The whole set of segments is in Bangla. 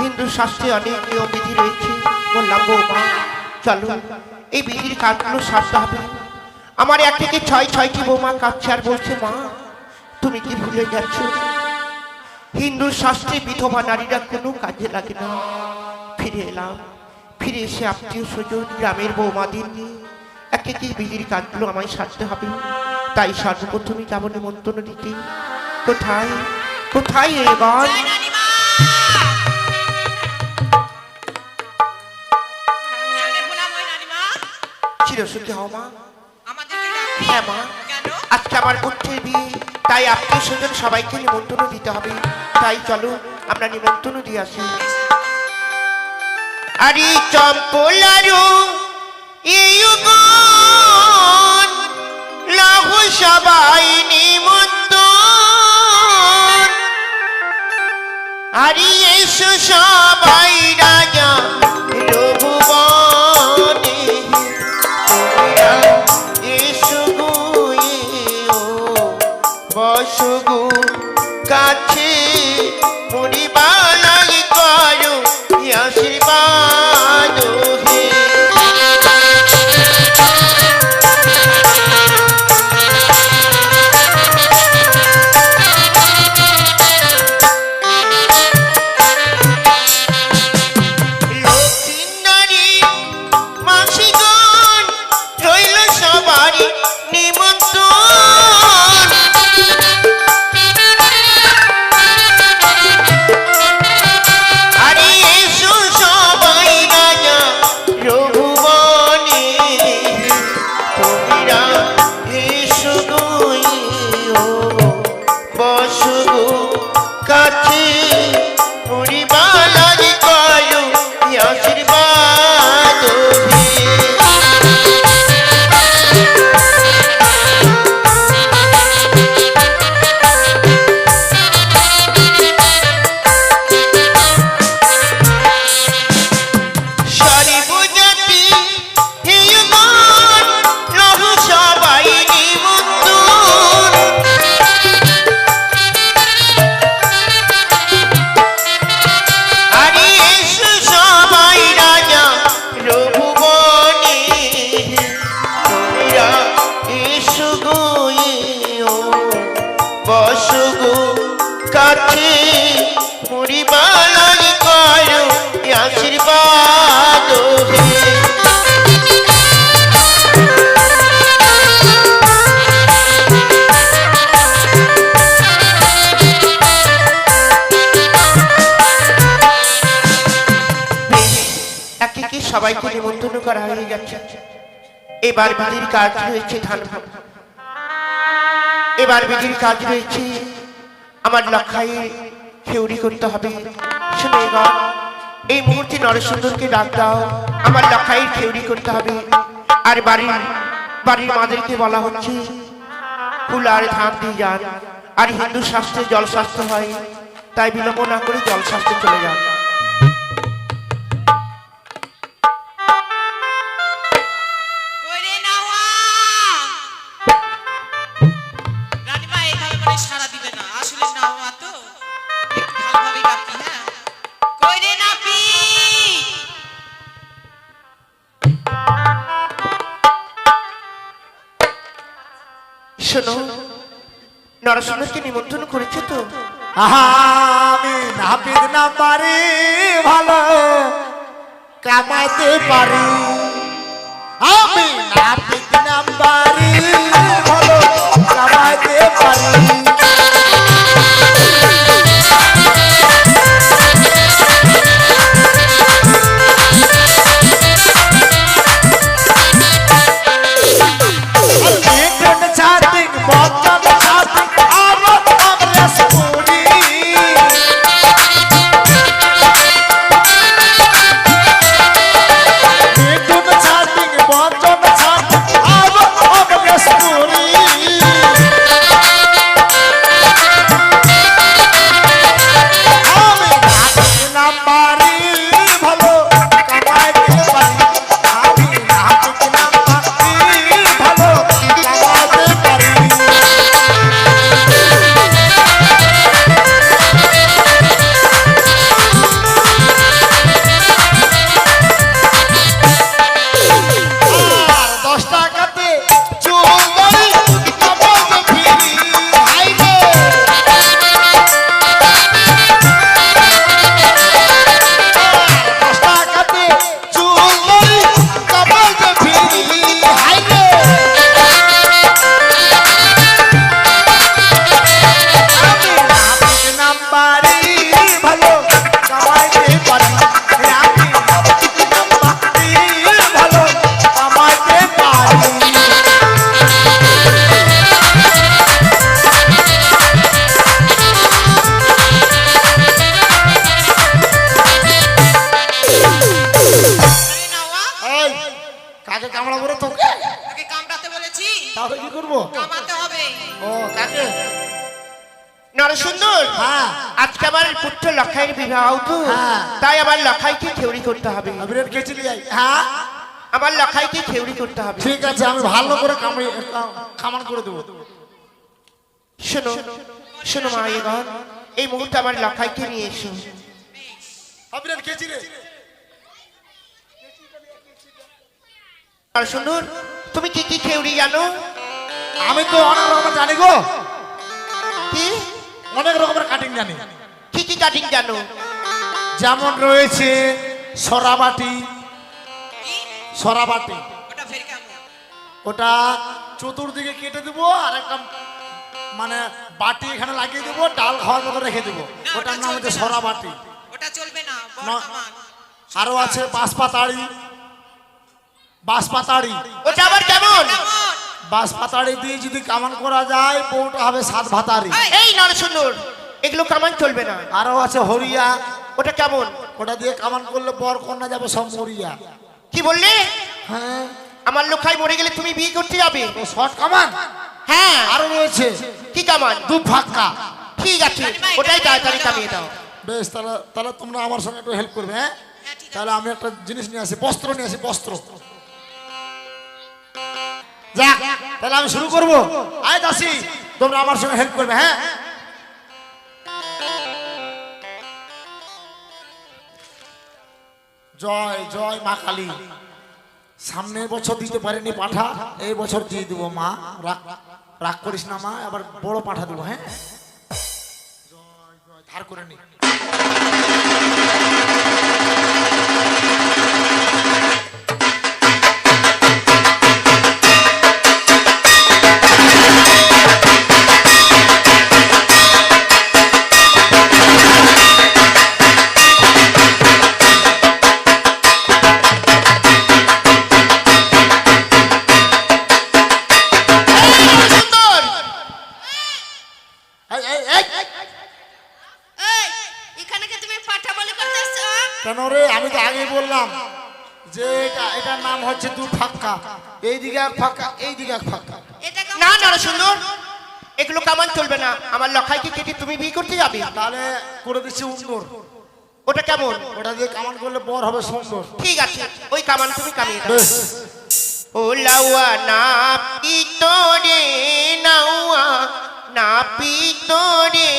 হিন্দু শাস্ত্রে অনেক নিয়ম বিধি রয়েছে। বললাম, বৌমা, চলো। এই বিধির কাজগুলো সারতে হবে। আমার এক থেকে ছয় ছয়টি বৌমা কাঁদছে আর বলছে, মা, তুমি কি ভুলে যাচ্ছ হিন্দু শাস্ত্রে বিধবা নারীরা কোনো কাজে লাগে না। ফিরে এলাম। ফিরে এসে আত্মীয় স্বজন, গ্রামের বৌমাদের নিয়ে এক একটি বিধির কাজগুলো আমায় সারতে হবে। তাই সর্বপ্রথমে যাব নিমন্ত্রণ দিতে। কোথায়? কোথায় জয় চিরসুখী হও মা। হ্যাঁ মা। আজকে আমার পুত্রের বিয়ে তাই আত্মীয় স্বজন সবাইকে নিমন্ত্রণ দিতে হবে। তাই চলো আমরা নিমন্ত্রণ দিয়ে আসি। আরে চম্পলারু লাহু সবাই নিমন্ত্রণ। আরে এসো সবাই রাজা রঘুবনে যাচ্ছে। এবার বিধির কাজ রয়েছে ধান। এবার বিধির কাজ আমার খেউরি করতে হবে। শুনে এই মুহূর্তে ডাক দাও, আমার খেউরি করতে হবে। আর বাড়ির বাড়ির মাদেরকে বলা হচ্ছে, ফুল আর ধান দিয়ে যান। আর হিন্দু শাস্ত্রে জল স্বাস্থ্য হয়, তাই বিলম্ব না করে জল স্বাস্থ্যে চলে যান। আমি নাপিত না পারি ভালো কামাইতে পারি। আমি নাপিত না পারি। বিবাহ তো। হ্যাঁ। তাই আমার লখাইকে খেউরি করতে হবে। কেচি যাই হ্যাঁ? আমার লখাইকে খেউরি করতে হবে। ঠিক আছে আমি ভালো করে কামড়ি খামান করে দেবো। শোনো শোনো মা এই মুহূর্তে আমার লখাইকে নিয়ে এসো। বিরাট কেচি রে নরসুন্দর তুমি কি কি খেউরি জানো? আমি তো অনেক রকমের জানি গো। কি? অনেক রকমের কাটিং জানি। কি কি কাটিং জানো? যেমন রয়েছে সরাবাটি। সরাবাটি। ওটা চতুর্দিকে কেটে দেবো আর একটা মানে বাটি এখানে লাগিয়ে দেবো ডাল খাওয়ার মতো রেখে দেবো। ওটার ওটা নাম হচ্ছে। সরাবাটি। ওটা চলবে না আরও আছে বাঁশপাতাড়ি। বাঁশপাতাড়ি। ওটা আবার কেমন বাঁশপাতাড়ি দিয়ে যদি কামান করা যায় বউটা হবে সাত ভাতারি এই, এই নরসুন্দর এগুলো কামান চলবে না? আরও আছে হরিয়া। ওটা কেমন? ওটা দিয়ে কামান করলে বর কন্যা যাবে সব মরিয়া। কি বললে? হ্যাঁ। আমার লখাই মরে গেলে তুমি বিয়ে করতে যাবে? ও শর্ট কামান? হ্যাঁ। আরও রয়েছে। কি কামান? দু ফাক্কা ঠিক আছে ওটাই তাড়াতাড়ি কামিয়ে দাও। বেশ তাহলে তাহলে তোমরা আমার সঙ্গে একটু হেল্প করবে হ্যাঁ? তাহলে আমি একটা জিনিস নিয়ে আসি বস্ত্র নিয়ে আসি বস্ত্র। যাক তাহলে আমি শুরু করব। আয় দাসি তোমরা আমার সঙ্গে হেল্প করবে হ্যাঁ? জয় জয় মা কালী। সামনের বছর দিতে পারেনি পাঠা, এই বছর দিয়ে দেবো মা। রাগ রাগ করিস না মা আবার বড় পাঠা দেবো হ্যাঁ? ধার করে নি। তাহলে করে দিচ্ছি উন্দর ওটা কেমন? ওটা দিয়ে কামান করলে বর হবে সুন্দর। ঠিক আছে ওই কামান তুমি কামিয়ে দাও ও লাউয়া না পিতরে নাউয়া না পিতরে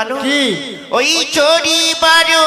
জানো? কি? ওই চড়ি বারো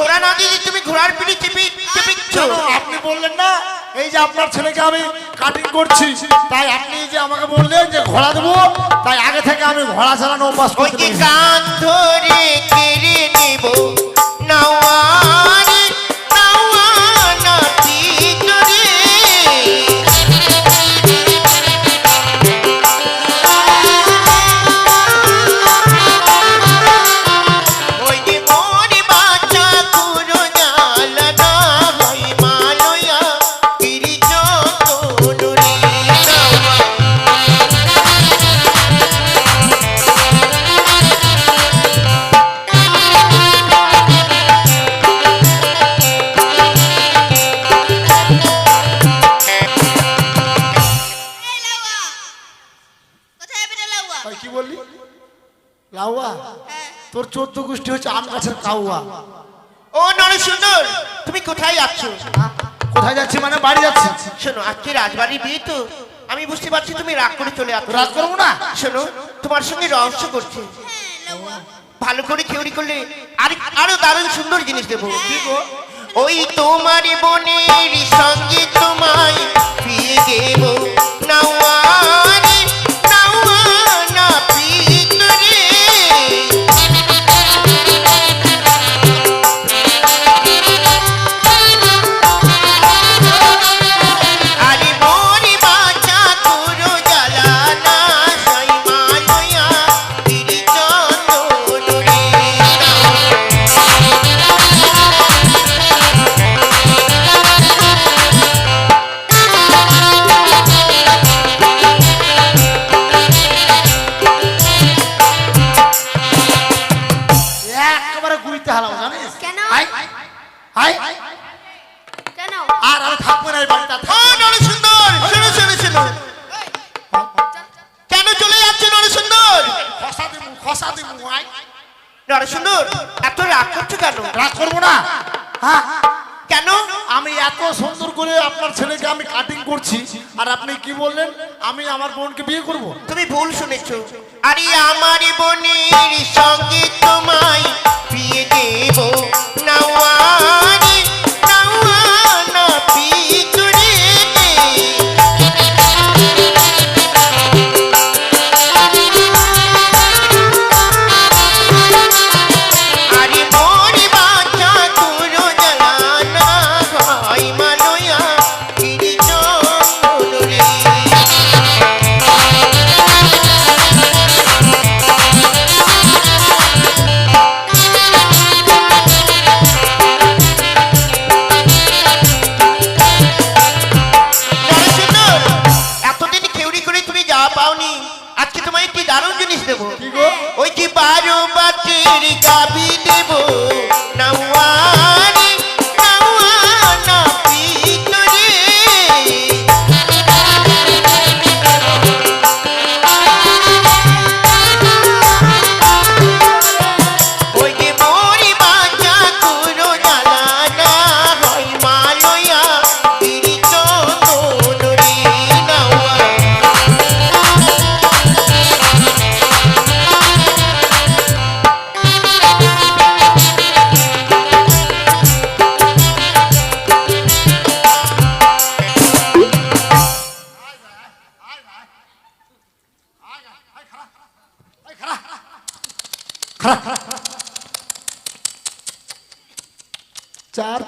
ঘোড়া না দিয়ে তুমি ঘোড়ার পিঠে চেপে চেপে কেন আপনি বললেন না এই যে আপনার ছেলেকে আমি কাটিং করছি তাই আপনি যে আমাকে বললেন যে ঘোড়া দেবো তাই আগে থেকে আমি ঘোড়া চালানো অভ্যাস করতে কান ধরে কেড়ে নেব নাওয়ারে চোদ্দ গোষ্ঠী হচ্ছে আম গাছের কাউয়া। ও নরসুন্দর তুমি কোথায় যাচ্ছ? কোথায় যাচ্ছি মানে বাড়ি যাচ্ছি। শোনো আজকে রাজবাড়ি বিয়ে তো। আমি বুঝতে পারছি তুমি রাগ করে চলে আসছো। রাগ করব না? শোনো তোমার সঙ্গে রহস্য করছে। হ্যাঁ ভালো করে খেউরি করলে আর আরও দারুণ সুন্দর জিনিস দেবো। কি গো? ওই তোমার বোনের সঙ্গে তোমায় বিয়ে দেব। নাওয়ারি আই এত রাগ করছ কেন? রাগ করব না। হ্যাঁ। কেন? আমি এত সুন্দর করে আপনার ছেলেকে আমি কাটিং করছি আর আপনি কি বললেন? আমি আমার বোনকে বিয়ে করব। তুমি ভুল শুনেছো। আরে আমার বোনের সঙ্গে তোমায় বিয়ে দেব। নাওয়ারি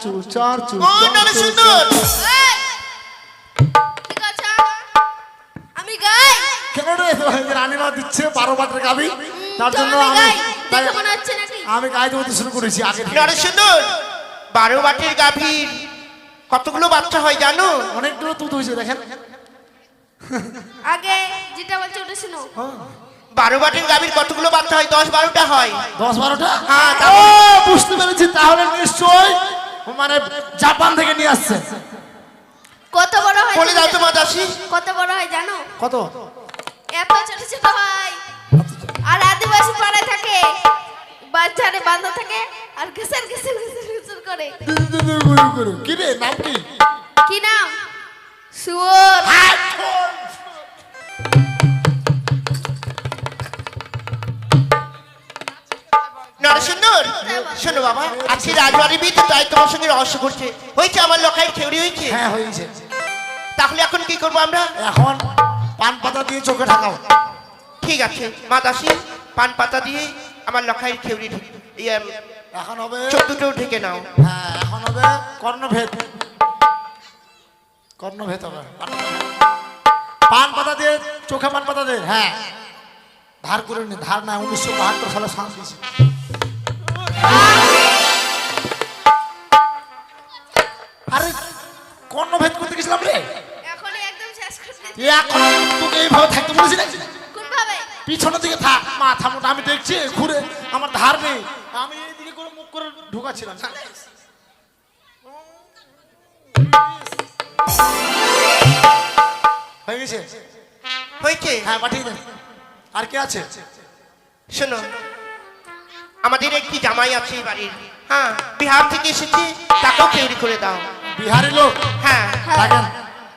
চু চার চু সুন্দর। আমি গাই। কেন রে? রানীমা দিচ্ছে বারো বাটের গাবি। তার জন্য আমি আমি গাইতে বলতে শুরু করেছি আগে সুন্দর। বারো বাটের গাভীর কতগুলো বাচ্চা হয় জানো? অনেকগুলো দুধ হয়েছে দেখেন। আগে যেটা বলছে ওটা শুনো। বারো বাটের গাভীর কতগুলো বাচ্চা হয়? দশ বারোটা হয়। দশ বারোটা? হ্যাঁ, বুঝতে পেরেছি। তাহলে নিশ্চয় মানে জাপান থেকে নিয়ে আসছে কত বড় হয় বলে দাও মা দাসী কত বড় হয় জানো কত এত ছোট ছোট হয় আর আদিবাসী পাড়ায় থাকে বাচ্চারে বাঁধা থাকে আর ঘেসের ঘেসের ঘেসের ঘেসের করে কি রে নাম কি কি নাম শুয়োর নরসুন্দর শোনো বাবা আজকে রাজবাড়ি বিয়ে তো তাই তোমার সঙ্গে রহস্য করছে হয়েছে আমার লখাই খেউরি হয়েছে? হ্যাঁ হয়েছে। তাহলে এখন কি করব আমরা? এখন পান পাতা দিয়ে চোখে ঢাকাও। ঠিক আছে মা দাসী পান পাতা দিয়ে আমার লখাই ঢেকে- ইয়ে, এখন হবে দুটো ঢেকে নাও। হ্যাঁ এখন হবে কর্ণভেদ। কর্ণভেদ হবে। পান পাতা দিয়ে চোখে পান পাতা দিয়ে হ্যাঁ। ধার করে নি। ধার না উনিশশো বাহাত্তর সালে শান্তি এখন তোকে এইভাবে থাকতে বলেছি না পিছনের দিকে থাক। মাথা মোটা আমি দেখছি ঘুরে আমার ধার নেই। আমি এইদিকে করে মুখ করে ঢুকাচ্ছিলাম? হয়ে গেছে? হয়েছে হ্যাঁ পাঠিয়ে দেন। আর কে আছে? শোনো আমাদের একটি জামাই আছে বাড়ির। হ্যাঁ বিহার থেকে এসেছে তাকেও তৈরি করে দাও। বিহারি লোক? হ্যাঁ।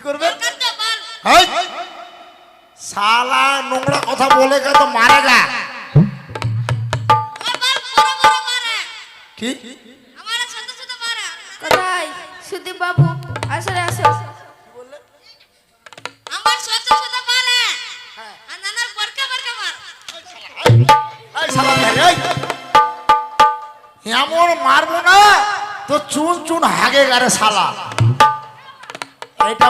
কি করবেন কাটতে শালা নোংরা কথা বলে কে তো মারে কি? আমার ছোট ছোট মারে। কোথায়? সুদীপ বাবু আসলে আসো। আমার ছোট ছোট মারে। আর নানার বড়কা বড়কা মার। এই শালা এই! এমন মারবো না তো চুন চুন হাগে গারে শালা। এটা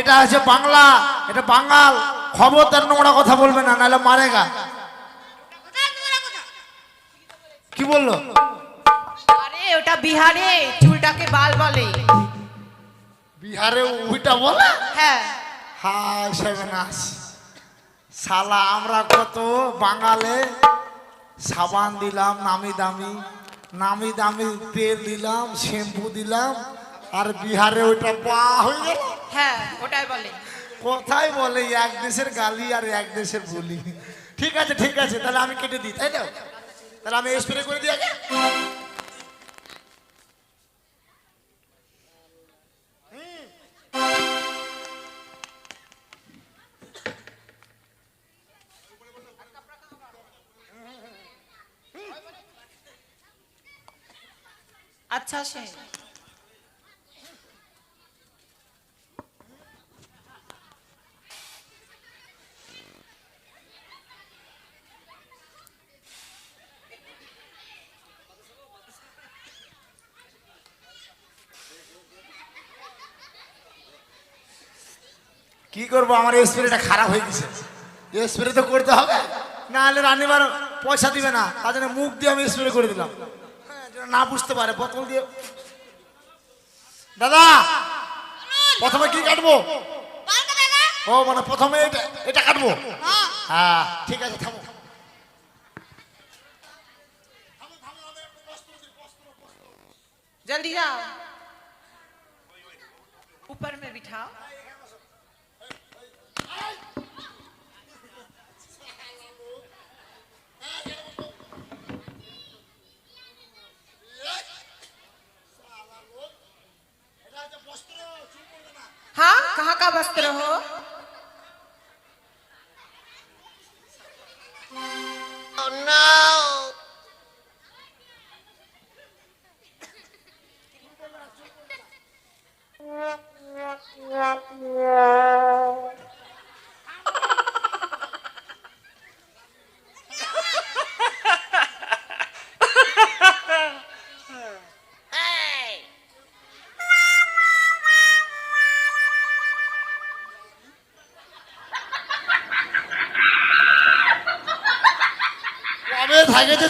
এটা আছে বাংলা এটা বাঙাল। খবরদার নোংরা কথা বলবে না নাহলে মারেগা কি বলল? আরে ওটা বিহারে চুলটাকে বাল বলে। বিহারে উইটা বলে? হ্যাঁ। হাই সেভেনাস শালা আমরা কত বাঙালে। সাবান দিলাম নামি দামি। নামি দামি তেল দিলাম শ্যাম্পু দিলাম। আর বিহারে ওইটা বা হয়ে গেল। হ্যাঁ ওটাই বলে। কোথায় বলে এক দেশের গালি আর এক দেশের বলি। ঠিক আছে ঠিক আছে তাহলে আমি কেটে দিই তাই তো? তাহলে আমি স্প্রে করে দিই আগে। আচ্ছা সে করবো আমার স্প্রেটা খারাপ হয়ে গেছে স্প্রে তো করতে হবে না হলে রান্নিবার পয়সা দিবে না তার জন্য মুখ দিয়ে আমি স্প্রে করে দিলাম হ্যাঁ, যেন না বুঝতে পারে বোতল দিয়ে দাদা প্রথমে কি কাটবো বাল কাটেগা ও মানে প্রথমে এটা এটা কাটবো হ্যাঁ হ্যাঁ ঠিক আছে থামো जल्दी जाओ ऊपर में बिठाओ हाँ कहाँ का वस्त्र हो? কবে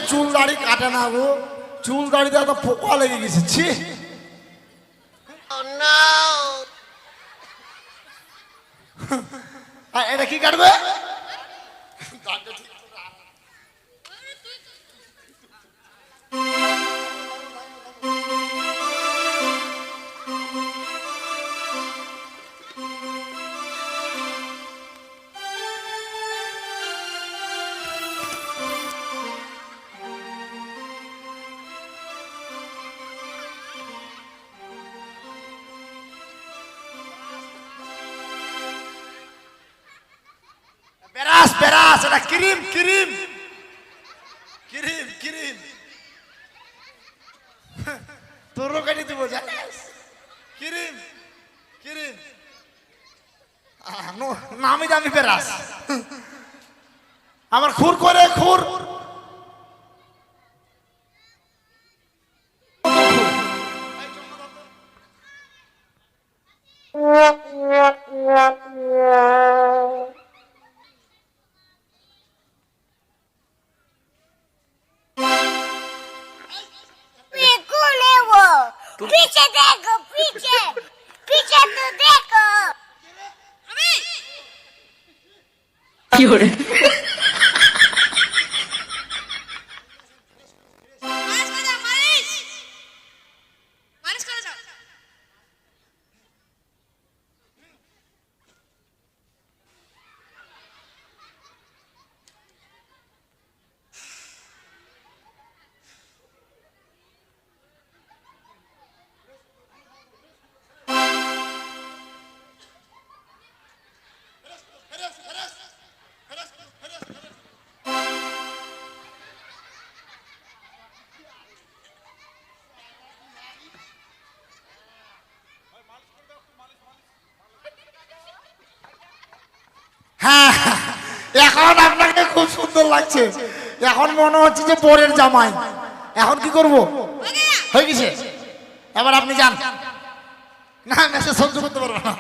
চুল দাড়ি কাটে না গো। চুল দাড়িতে এত পোকা লেগে গেছে ছি। ক্রিম ক্রিম ক্রিম ক্রিম তোরও কেটে দিব জানিস ক্রিম ক্রিম নামি দামি বেরাস আমার খুর করে খুর এখন আপনাকে খুব সুন্দর লাগছে। এখন মনে হচ্ছে যে পরের জামাই। এখন কি করব? হয়ে গেছে। এবার আপনি যান। না মেসে সহ্য করতে পারব না।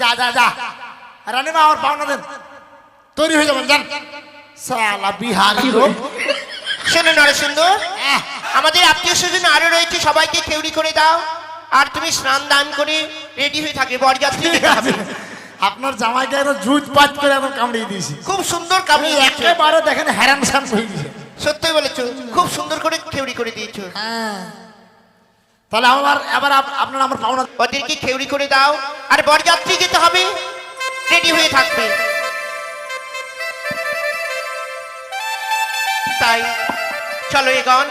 যা যা যা। রানীমা আমার পাওনা দেন। তৈরি হয়ে যাবেন যান। সালা বিহারি লোক শোনো নরসুন্দর আমাদের আত্মীয় স্বজন আরও রয়েছে সবাইকে খেউড়ি করে দাও। আর তুমি স্নান দান করে রেডি হয়ে থাকে বরযাত্রী আপনার জামাইকে একদম জুত পাত করে একদম কামড়িয়ে দিয়েছি। খুব সুন্দর কামিয়ে একেবারে দেখেন হ্যারান স্যান হয়ে গেছে সত্যি বলেছ খুব সুন্দর করে খেউড়ি করে দিয়েছ। হ্যাঁ। তাহলে আমার এবার আপনার আমার পাওনা ওদেরকে খেউড়ি করে দাও আর বরযাত্রী যেতে হবে রেডি হয়ে থাকবে। তাই চলো এগন।